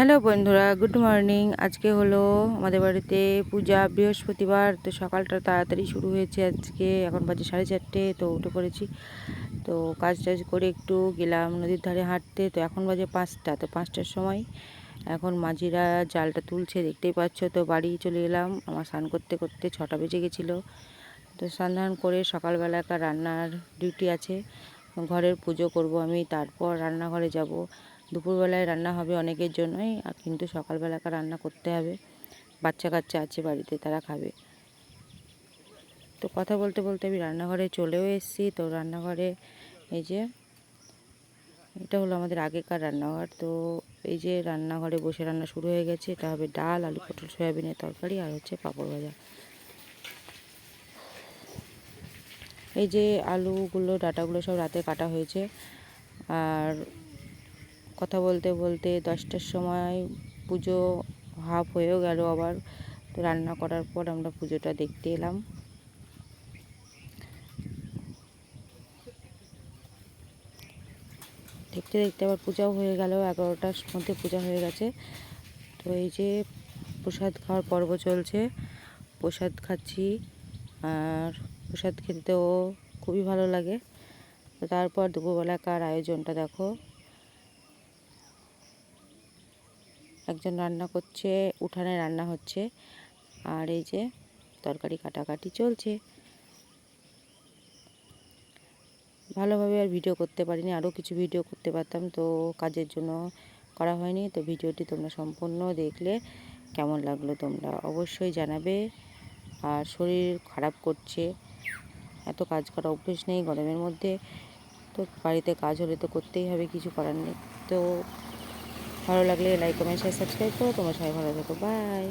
Hello বন্ধুরা, good morning. আজকে হলো আমাদের বাড়িতে পূজা বৃহস্পতিবার, তো সকালটা তাড়াতাড়ি শুরু হয়েছে আজকে। এখন বাজে সাড়ে চারটে, তো উঠে পড়েছি। তো কাজ টাজ করে একটু গেলাম নদীর ধারে হাঁটতে, তো এখন বাজে পাঁচটা, তো পাঁচটার সময় এখন মাঝিরা জালটা তুলছে, দেখতেই পাচ্ছ। তো বাড়ি চলে এলাম, আমার স্নান করতে করতে ছটা বেজে গেছিল। তো স্নান ধান করে সকালবেলাকার রান্নার ডিউটি আছে, ঘরের পুজো করব আমি, তারপর রান্নাঘরে যাব। দুপুরবেলায় রান্না হবে অনেকের জন্যই, আর কিন্তু সকালবেলাকার রান্না করতে হবে। বাচ্চা কাচ্চা আছে বাড়িতে, তারা খাবে। তো কথা বলতে বলতে আমি রান্নাঘরে চলেও এসেছি। তো রান্নাঘরে এই যে, এটা হলো আমাদের আগেকার রান্নাঘর। তো এই যে রান্নাঘরে বসে রান্না শুরু হয়ে গেছে। এটা হবে ডাল, আলু, পটল, সয়াবিনের তরকারি, আর হচ্ছে পাঁপড় ভাজা। এই যে আলুগুলো, ডাটাগুলো সব রাতে কাটা হয়েছে। আর কথা বলতে বলতে দশটার সময় পুজো হাফ হয়েও গেল আবার। তো রান্না করার পর আমরা পুজোটা দেখতে এলাম। দেখতে দেখতে আবার পূজাও হয়ে গেল, এগারোটার মধ্যে পূজা হয়ে গেছে। তো এই যে প্রসাদ খাওয়ার পর্ব চলছে। প্রসাদ খাচ্ছি আর প্রসাদ খেতেও খুবই ভালো লাগে। তারপর দুপুরবেলাকার আয়োজনটা দেখো। একজন রান্না করছে, উঠানে রান্না হচ্ছে। আর এই যে তরকারি কাটাকাটি চলছে। ভালোভাবে আর ভিডিও করতে পারিনি, আরও কিছু ভিডিও করতে পারতাম, তো কাজের জন্য করা হয়নি। তো ভিডিওটি তোমরা সম্পূর্ণ দেখলে, কেমন লাগল তোমরা অবশ্যই জানাবে। আর শরীর খারাপ করছে, এত কাজ করা অভ্যেস নেই গরমের মধ্যে। তো বাড়িতে কাজ হলে তো করতেই হবে, কিছু করার নেই। তো ভালো লাগলে লাইক কমেন্ট শেয়ার সাবস্ক্রাইব করো। তোমার সবাই ভালো থাকো। বাই